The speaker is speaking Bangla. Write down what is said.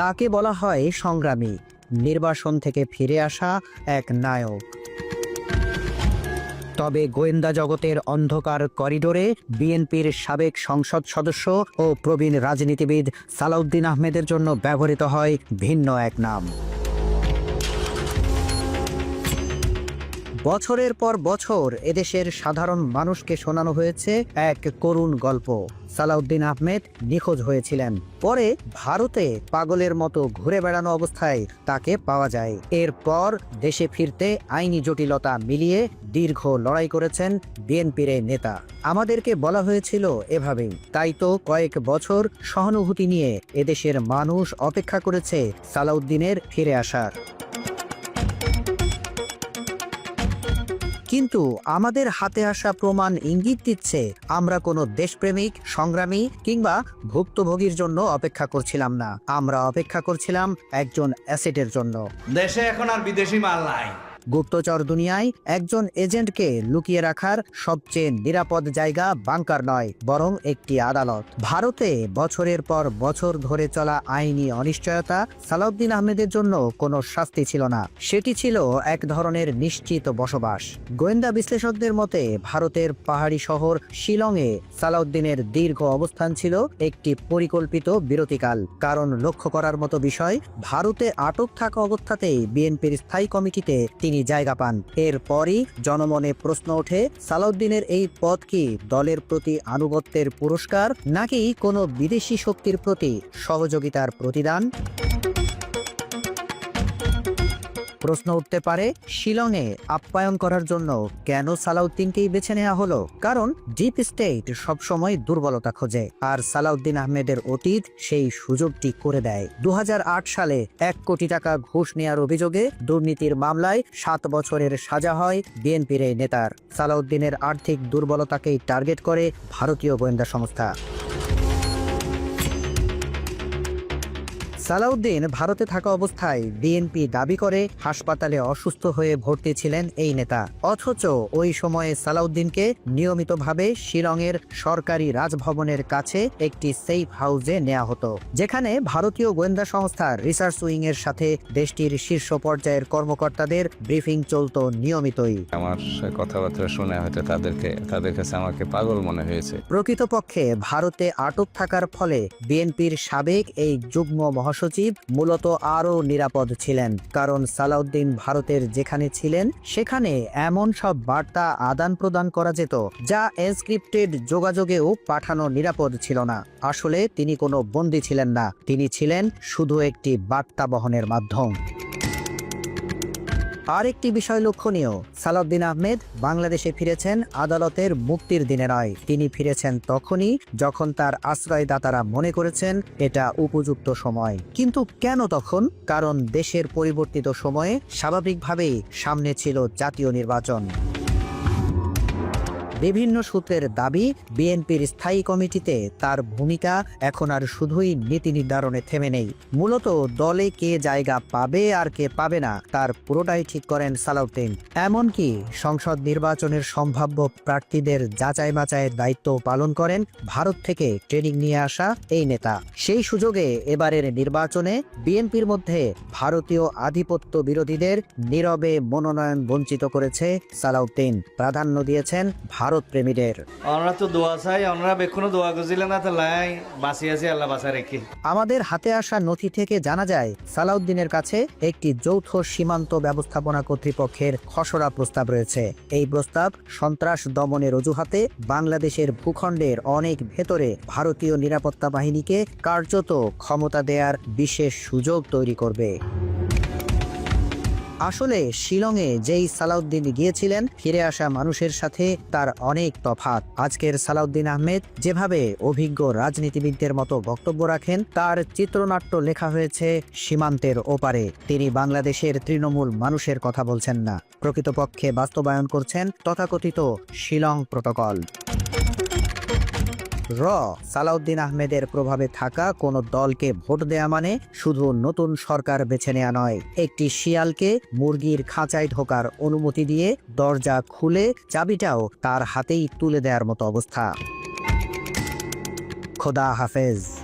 তাকে বলা হয় সংগ্রামী। নির্বাসন থেকে ফিরে আসা এক নায়ক। তবে গোয়েন্দা জগতের অন্ধকার করিডোরে বিএনপির সাবেক সংসদ সদস্য ও প্রবীণ রাজনীতিবিদ সালাউদ্দিন আহমেদের জন্য ব্যবহৃত হয় ভিন্ন এক নাম। বছরের পর বছর এদেশের সাধারণ মানুষকে শোনানো হয়েছে এক করুণ গল্প। সালাউদ্দিন আহমেদ নিখোঁজ হয়েছিলেন। পরে ভারতে পাগলের মতো ঘুরে বেড়ানো অবস্থায় তাকে পাওয়া যায়। এরপর দেশে ফিরতে আইনি জটিলতা মিলিয়ে দীর্ঘ লড়াই করেছেন বিএনপির নেতা। আমাদেরকে বলা হয়েছিল এভাবেই। তাই তো কয়েক বছর সহানুভূতি নিয়ে এদেশের মানুষ অপেক্ষা করেছে সালাউদ্দিনের ফিরে আসার। কিন্তু আমাদের হাতে আসা প্রমাণ ইঙ্গিত দিচ্ছে, আমরা কোনো দেশপ্রেমিক, সংগ্রামী কিংবা ভুক্তভোগীর জন্য অপেক্ষা করছিলাম না। আমরা অপেক্ষা করছিলাম একজন অ্যাসেটের জন্য। দেশে এখন আর বিদেশি মাল নাই। গুপ্তচর দুনিয়ায় একজন এজেন্টকে লুকিয়ে রাখার সবচেয়ে নিরাপদ জায়গা বাংকার নয়, বরং একটি আদালত। ভারতে বছরের পর বছর ধরে চলা আইনি অনিশ্চয়তা সালাউদ্দিন আহমেদের জন্য কোনো শাস্তি ছিল না। সেটি ছিল এক ধরনের নিশ্চিত বসবাস। গোয়েন্দা বিশ্লেষকদের মতে, ভারতের পাহাড়ি শহর শিলংয়ে সালাউদ্দিনের দীর্ঘ অবস্থান ছিল একটি পরিকল্পিত বিরতিকাল। কারণ লক্ষ্য করার মতো বিষয়, ভারতে আটক থাকা অবস্থাতেই বিএনপির স্থায়ী কমিটিতে তিনি জায়গা পান। এরপরই জনমনে প্রশ্ন ওঠে, সালাউদ্দিনের এই পদ কি দলের প্রতি আনুগত্যের পুরস্কার নাকি কোনো বিদেশি শক্তির প্রতি সহযোগিতার প্রতিদান? প্রশ্ন উঠতে পারে, শিলংয়ে আপ্যায়ন করার জন্য কেন সালাউদ্দিনকেই বেছে নেওয়া হলো? কারণ ডিপ স্টেট সবসময় দুর্বলতা খোঁজে, আর সালাউদ্দিন আহমেদের অতীত সেই সুযোগটি করে দেয়। দু হাজার আট সালে এক কোটি টাকা ঘুষ নেওয়ার অভিযোগে দুর্নীতির মামলায় সাত বছরের সাজা হয় বিএনপির এই নেতার। সালাউদ্দিনের আর্থিক দুর্বলতাকেই টার্গেট করে ভারতীয় গোয়েন্দা সংস্থা। সালাউদ্দিন ভারতে থাকা অবস্থায় বিএনপি দাবি করে হাসপাতালে অসুস্থ হয়ে ভর্তি ছিলেন এই নেতা। অথচ ওই সময়ে সালাউদ্দিনকে নিয়মিতভাবে শিলংয়ের সরকারি রাজভবনের কাছে একটি সেফ হাউসে নেওয়া হতো যেখানে ভারতীয় গোয়েন্দা সংস্থার রিসার্চ উইং এর সাথে দেশটির শীর্ষ পর্যায়ের কর্মকর্তাদের ব্রিফিং চলতো নিয়মিতই। আমার কথাবার্তা শুনে হয়তো তাদেরকে তাদের কাছে আমাকে পাগল মনে হয়েছে। প্রকৃতপক্ষে ভারতে আটক থাকার ফলে বিএনপির সাবেক এই যুগ্ম মহাসচিব মূলত আরও নিরাপদ ছিলেন, কারণ সালাউদ্দিন ভারতের যেখানে ছিলেন, সেখানে এমন সব বার্তা আদান প্রদান করা যেত, যা এনস্ক্রিপ্টেড যোগাযোগেও পাঠানো নিরাপদ ছিল না। আসলে তিনি কোনো বন্দী ছিলেন না, তিনি ছিলেন শুধু একটি বার্তা বহনের মাধ্যম। আরেকটি বিষয় লক্ষণীয়। সালাউদ্দিন আহমেদ বাংলাদেশে ফিরেছেন আদালতের মুক্তির দিনে নয় তিনি ফিরেছেন তখনই যখন তার আশ্রয়দাতারা মনে করেছেন এটা উপযুক্ত সময়। কিন্তু কেন তখন? কারণ দেশের পরিবর্তিত সময়ে স্বাভাবিকভাবেই সামনে ছিল জাতীয় নির্বাচন। বিভিন্ন সূত্রের দাবি, বিএনপির স্থায়ী কমিটিতে তার ভূমিকা এখন আর শুধুই নীতি নির্ধারণে থেমে নেই। মূলত দলে কে জায়গা পাবে আর কে পাবে না, তার পুরোটাই ঠিক করেন সালাউদ্দিন। এমনকি সংসদ নির্বাচনের সম্ভাব্য প্রার্থীদের যাচাই বাছাইয়ের দায়িত্ব পালন করেন ভারত থেকে ট্রেনিং নিয়ে আসা এই নেতা। সেই সুযোগে এবারের নির্বাচনে বিএনপির মধ্যে ভারতীয় আধিপত্য বিরোধীদের নীরবে মনোনয়ন বঞ্চিত করেছে সালাউদ্দিন। প্রাধান্য দিয়েছেন ভারত প্রেমীদের। আমরা তো দোয়া চাই আমরা বেক্ষণ দোয়া করছিলেন না তো লাই বাঁচি আছি আল্লাহ বাঁচা রেখে। আমাদের হাতে আসা নথি থেকে জানা যায় সালাউদ্দিনের কাছে একটি যৌথ সীমান্ত ব্যবস্থাপনা কর্তৃপক্ষের খসড়া প্রস্তাব রয়েছে। এই প্রস্তাব সন্ত্রাস দমনের অজুহাতে বাংলাদেশের ভূখণ্ডের অনেক ভেতরে ভারতীয় নিরাপত্তা বাহিনীকে কার্যত ক্ষমতা দেয়ার বিশেষ সুযোগ তৈরি করবে। আসলে শিলংয়ে যেই সালাউদ্দিন গিয়েছিলেন, ফিরে আসা মানুষের সাথে তার অনেক তফাত আজকের সালাউদ্দিন আহমেদ যেভাবে অভিজ্ঞ রাজনীতিবিদদের মতো বক্তব্য রাখেন, তার চিত্রনাট্য লেখা হয়েছে সীমান্তের ওপারে। তিনি বাংলাদেশের তৃণমূল মানুষের কথা বলছেন না। প্রকৃতপক্ষে বাস্তবায়ন করছেন তথাকথিত শিলং প্রোটোকল। র। সালাউদ্দিন আহমেদের প্রভাবে থাকা কোনো দলকে ভোট দেয়া মানে শুধু নতুন সরকার বেছে নেয়া নয়। একটি শিয়ালকে মুরগির খাঁচায় ঢোকার অনুমতি দিয়ে দরজা খুলে চাবিটাও তার হাতেই তুলে দেওয়ার মতো অবস্থা। খোদা হাফেজ।